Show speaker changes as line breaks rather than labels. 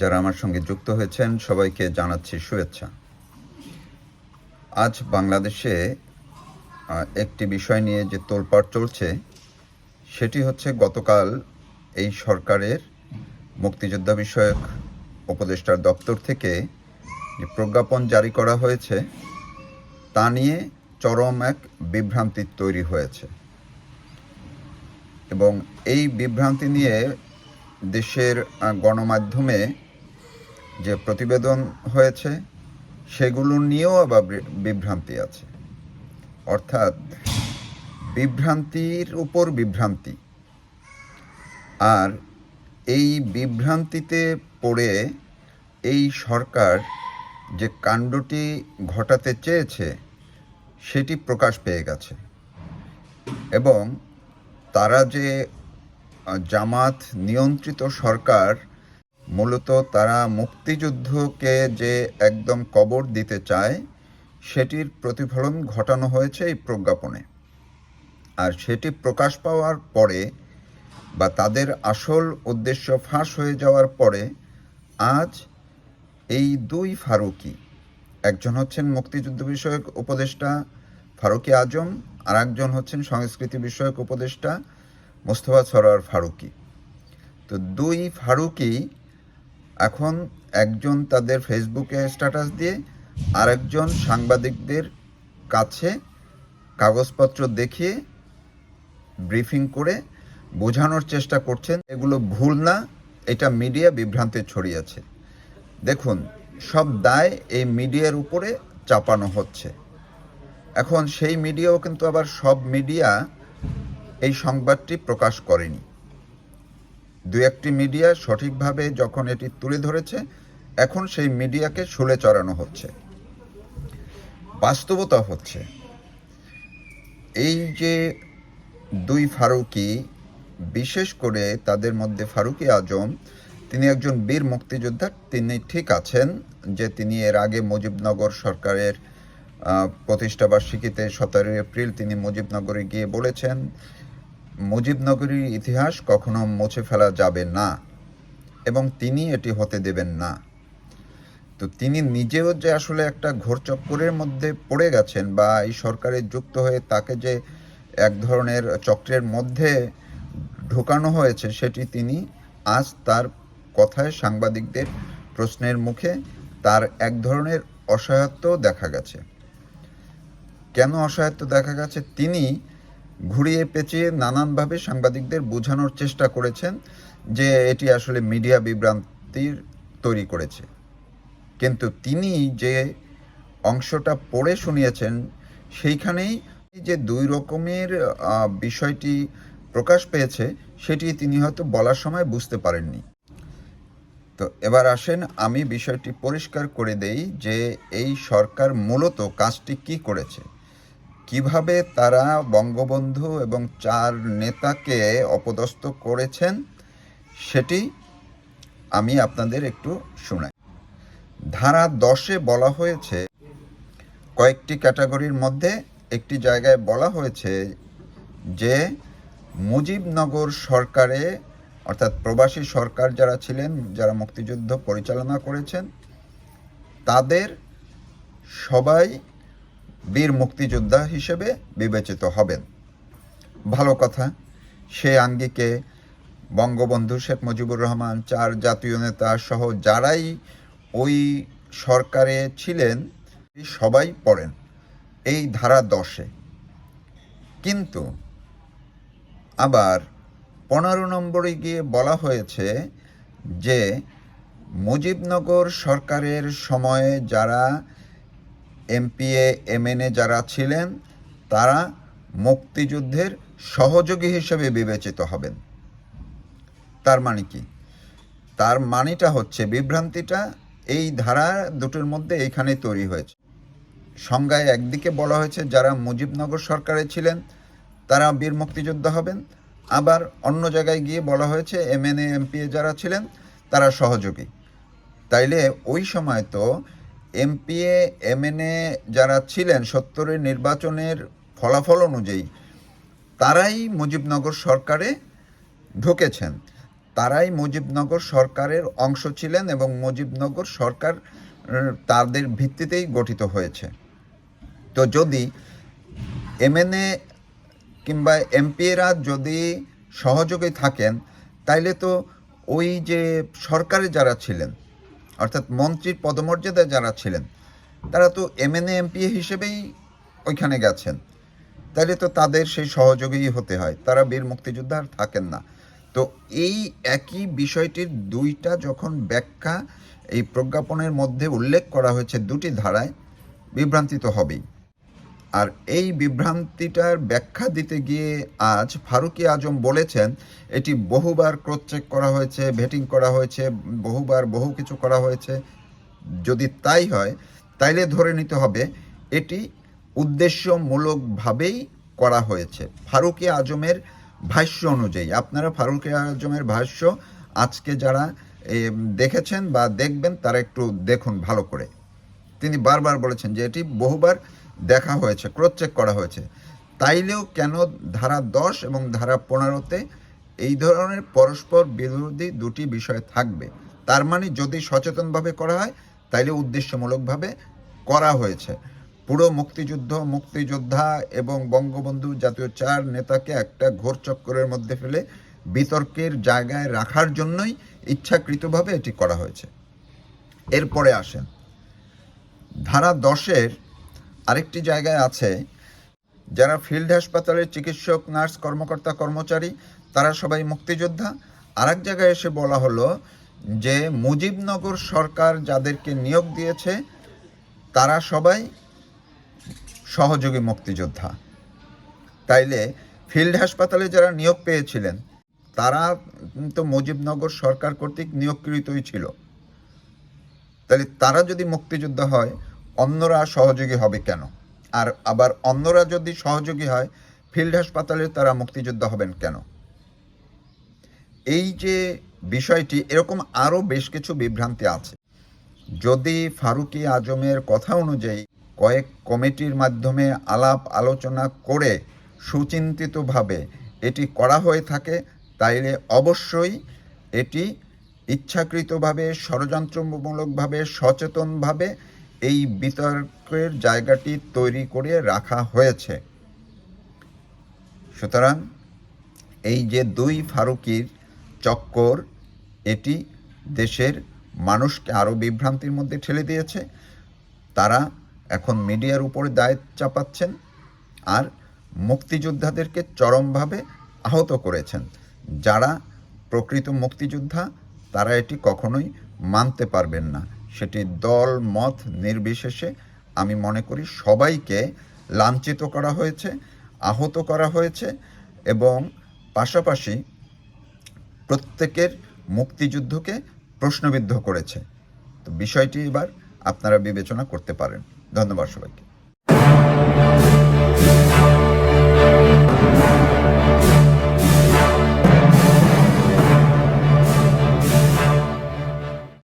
যারা আমার সঙ্গে যুক্ত হয়েছেন, সবাইকে জানাচ্ছি শুভেচ্ছা। আজ বাংলাদেশে একটি বিষয় নিয়ে যে তোলপাড় চলছে, সেটি হচ্ছে গতকাল এই সরকারের মুক্তিযোদ্ধা বিষয়ক উপদেষ্টার দপ্তর থেকে যে প্রজ্ঞাপন জারি করা হয়েছে, তা নিয়ে চরম এক বিভ্রান্তি তৈরি হয়েছে। এবং এই বিভ্রান্তি নিয়ে দেশের গণমাধ্যমে যে প্রতিবেদন হয়েছে, সেগুলো নিয়েও আবার বিভ্রান্তি আছে। অর্থাৎ বিভ্রান্তির উপর বিভ্রান্তি। আর এই বিভ্রান্তিতে পড়ে এই সরকার যে কাণ্ডটি ঘটাতে চেয়েছে, সেটি প্রকাশ পেয়ে গেছে। এবং তারা যে জামাত নিয়ন্ত্রিত সরকার মূলত তারা মুক্তিযুদ্ধকে যে একদম কবর দিতে চায়, সেটির প্রতিফলন ঘটানো হয়েছে এই প্রজ্ঞাপনে। আর সেটি প্রকাশ পাওয়ার পরে বা তাদের আসল উদ্দেশ্য ফাঁস হয়ে যাওয়ার পরে আজ এই দুই ফারুকি, একজন হচ্ছেন মুক্তিযুদ্ধ বিষয়ক উপদেষ্টা ফারুকি আজম, আর একজন হচ্ছেন সংস্কৃতি বিষয়ক উপদেষ্টা মোস্তফা সরোয়ার ফারুকি। তো দুই ফারুকি এখন একজন তাদের ফেসবুকে স্ট্যাটাস দিয়ে আরেকজন সাংবাদিকদের কাছে কাগজপত্র দেখিয়ে ব্রিফিং করে বোঝানোর চেষ্টা করছেন। এগুলো ভুল না, এটা মিডিয়া বিভ্রান্তে ছড়িয়েছে দেখুন, সব দায় এই মিডিয়ার উপরে চাপানো হচ্ছে। এখন সেই মিডিয়াও কিন্তু আবার সব মিডিয়া এই সংবাদটি প্রকাশ করেনি। দু একটি মিডিয়া সঠিকভাবে যখন এটি তুলে ধরেছে, এখন সেই মিডিয়াকে শুলে চড়ানো হচ্ছে। বাস্তবতা হচ্ছে, এই যে দুই ফারুকি, বিশেষ করে তাদের মধ্যে ফারুকি আজম, তিনি একজন বীর মুক্তিযোদ্ধা, তিনি ঠিক আছেন যে তিনি এর আগে মুজিবনগর সরকারের প্রতিষ্ঠাবার্ষিকীতে সতেরোই এপ্রিল তিনি মুজিবনগরে গিয়ে বলেছেন মুজিবনগরীর ইতিহাস কখনো মুছে ফেলা যাবে না এবং তিনি এটি হতে দেবেন না। তো তিনি নিজেও যে আসলে একটা ঘোরচক্করের মধ্যে পড়ে গেছেন বা এই সরকারে যুক্ত হয়ে তাকে যে এক ধরনের চক্রের মধ্যে ঢোকানো হয়েছে, সেটি তিনি আজ তার কথায় সাংবাদিকদের প্রশ্নের মুখে তার এক ধরনের অসহায়ত্ব দেখা গেছে। কেন অসহায়ত্ব দেখা গেছে? তিনি ঘুরিয়ে পেঁচিয়ে নানানভাবে সাংবাদিকদের বোঝানোর চেষ্টা করেছেন যে এটি আসলে মিডিয়া বিভ্রান্তির তৈরি করেছে। কিন্তু তিনি যে অংশটা পড়ে শুনিয়েছেন, সেইখানেই যে দুই রকমের বিষয়টি প্রকাশ পেয়েছে, সেটি তিনি হয়তো বলার সময় বুঝতে পারেননি। তো এবার আসেন, আমি বিষয়টি পরিষ্কার করে দেই যে এই সরকার মূলত কাজটি কি করেছে। কীভাবে তারা বঙ্গবন্ধু এবং চার নেতাকে অপদস্থ করেছেন, সেটি আমি আপনাদের একটু শোনাই। ধারা দশে বলা হয়েছে, কয়েকটি ক্যাটাগরির মধ্যে একটি জায়গায় বলা হয়েছে যে, মুজিবনগর সরকারে, অর্থাৎ প্রবাসী সরকার যারা ছিলেন, যারা মুক্তিযুদ্ধ পরিচালনা করেছেন, তাদের সবাই বীর মুক্তিযোদ্ধা হিসেবে বিবেচিত হবেন। ভালো কথা, সে আঙ্গিকে বঙ্গবন্ধু শেখ মুজিবুর রহমান, চার জাতীয় নেতা সহ যারাই ওই সরকারে ছিলেন সবাই পড়েন এই ধারা দশে। কিন্তু আবার পনেরো নম্বরে গিয়ে বলা হয়েছে যে মুজিবনগর সরকারের সময়ে যারা এমপিএ, এমএনএ যারা ছিলেন, তারা মুক্তিযুদ্ধের সহযোগী হিসেবে বিবেচিত হবেন। তার মানে কি? তার মানেটা হচ্ছে বিভ্রান্তিটা এই ধারা দুটোর মধ্যে এইখানে তৈরি হয়েছে। সংজ্ঞায় একদিকে বলা হয়েছে, যারা মুজিবনগর সরকারে ছিলেন, তারা বীর মুক্তিযোদ্ধা হবেন। আবার অন্য জায়গায় গিয়ে বলা হয়েছে, এমএনএ, এমপিএ যারা ছিলেন, তারা সহযোগী। তাইলে ওই সময় তো এমপিএ, এমএনএ যারা ছিলেন সত্তরের নির্বাচনের ফলাফল অনুযায়ী, তারাই মুজিবনগর সরকারে ঢুকেছেন। তারাই মুজিবনগর সরকারের অংশ ছিলেন এবং মুজিবনগর সরকার তাদের ভিত্তিতেই গঠিত হয়েছে। তো যদি এমএনএ কিংবা এমপিএরা যদি সহযোগী থাকেন, তাইলে তো ওই যে সরকারে যারা ছিলেন অর্থাৎ মন্ত্রীর পদমর্যাদায় যারা ছিলেন, তারা তো এমএনএ এমপি হিসেবেই ওইখানে গেছেন। তাহলে তো তাদের সেই সহযোগী হতে হয়, তারা বীর মুক্তিযোদ্ধা আর থাকেন না। তো এই একই বিষয়টির দুইটা যখন ব্যাখ্যা এই প্রজ্ঞাপনের মধ্যে উল্লেখ করা হয়েছে দুটি ধারায়, বিভ্রান্তিত হবেই। আর এই বিভ্রান্তিটার ব্যাখ্যা দিতে গিয়ে আজ ফারুকি আজম বলেছেন, এটি বহুবার ক্রস চেক করা হয়েছে ভেটিং করা হয়েছে, বহুবার বহু কিছু করা হয়েছে। যদি তাই হয়, তাইলে ধরে নিতে হবে, এটি উদ্দেশ্যমূলকভাবেই করা হয়েছে। ফারুকি আজমের ভাষ্য অনুযায়ী, আপনারা ফারুকি আজমের ভাষ্য আজকে যারা দেখেছেন বা দেখবেন, তারা একটু দেখুন ভালো করে। তিনি বারবার বলেছেন যে, এটি বহুবার দেখা হয়েছে ক্রস চেক করা হয়েছে। তাইলেও কেন ধারা দশ এবং ধারা পনেরোতে এই ধরনের পরস্পর বিরোধী দুটি বিষয় থাকবে? তার মানে যদি সচেতনভাবে করা হয়, তাইলে উদ্দেশ্যমূলকভাবে করা হয়েছে। পুরো মুক্তিযুদ্ধ, মুক্তিযোদ্ধা এবং বঙ্গবন্ধু জাতীয় চার নেতাকে একটা ঘোর চক্করের মধ্যে ফেলে বিতর্কের জায়গায় রাখার জন্যই ইচ্ছাকৃতভাবে এটি করা হয়েছে। এরপরে আসেন। ধারা দশের আরেকটি জায়গায় আছে, যারা ফিল্ড হাসপাতালের চিকিৎসক, নার্স, কর্মকর্তা, কর্মচারী, তারা সবাই মুক্তিযোদ্ধা। আর এক জায়গায় এসে বলা হলো যে, মুজিবনগর সরকার যাদেরকে নিয়োগ দিয়েছে, তারা সবাই সহযোগী মুক্তিযোদ্ধা। তাইলে ফিল্ড হাসপাতালে যারা নিয়োগ পেয়েছিলেন, তারা তো মুজিবনগর সরকার কর্তৃক নিয়োগকৃতই ছিল। তাহলে তারা যদি মুক্তিযোদ্ধা হয় অন্যরা সহযোগী হবে কেন? আর আবার অন্যরা যদি সহযোগী হয়, ফিল্ড হাসপাতালে তারা মুক্তিযোদ্ধা হবেন কেন? এই যে বিষয়টি, এরকম আরও বেশ কিছু বিভ্রান্তি আছে। যদি ফারুকি আজমের কথা অনুযায়ী কয়েক কমিটির মাধ্যমে আলাপ আলোচনা করে সুচিন্তিতভাবে এটি করা হয়ে থাকে, তাইলে অবশ্যই এটি ইচ্ছাকৃতভাবে, ষড়যন্ত্রমূলকভাবে, সচেতনভাবে এই বিতর্কের জায়গাটি তৈরি করে রাখা হয়েছে। সুতরাং এই যে দুই ফারুকির চক্কর, এটি দেশের মানুষকে আরও বিভ্রান্তির মধ্যে ঠেলে দিয়েছে। তারা এখন মিডিয়ার উপরে দায়িত্ব চাপাচ্ছেন আর মুক্তিযোদ্ধাদেরকে চরমভাবে আহত করেছেন। যারা প্রকৃত মুক্তিযোদ্ধা, তারা এটি কখনোই মানতে পারবেন না। সেটি দল, মত নির্বিশেষে আমি মনে করি সবাইকে লাঞ্ছিত করা হয়েছে, আহত করা হয়েছে এবং পাশাপাশি প্রত্যেকের মুক্তিযুদ্ধকে প্রশ্নবিদ্ধ করেছে। তো বিষয়টি এবার আপনারা বিবেচনা করতে পারেন। ধন্যবাদ সবাইকে।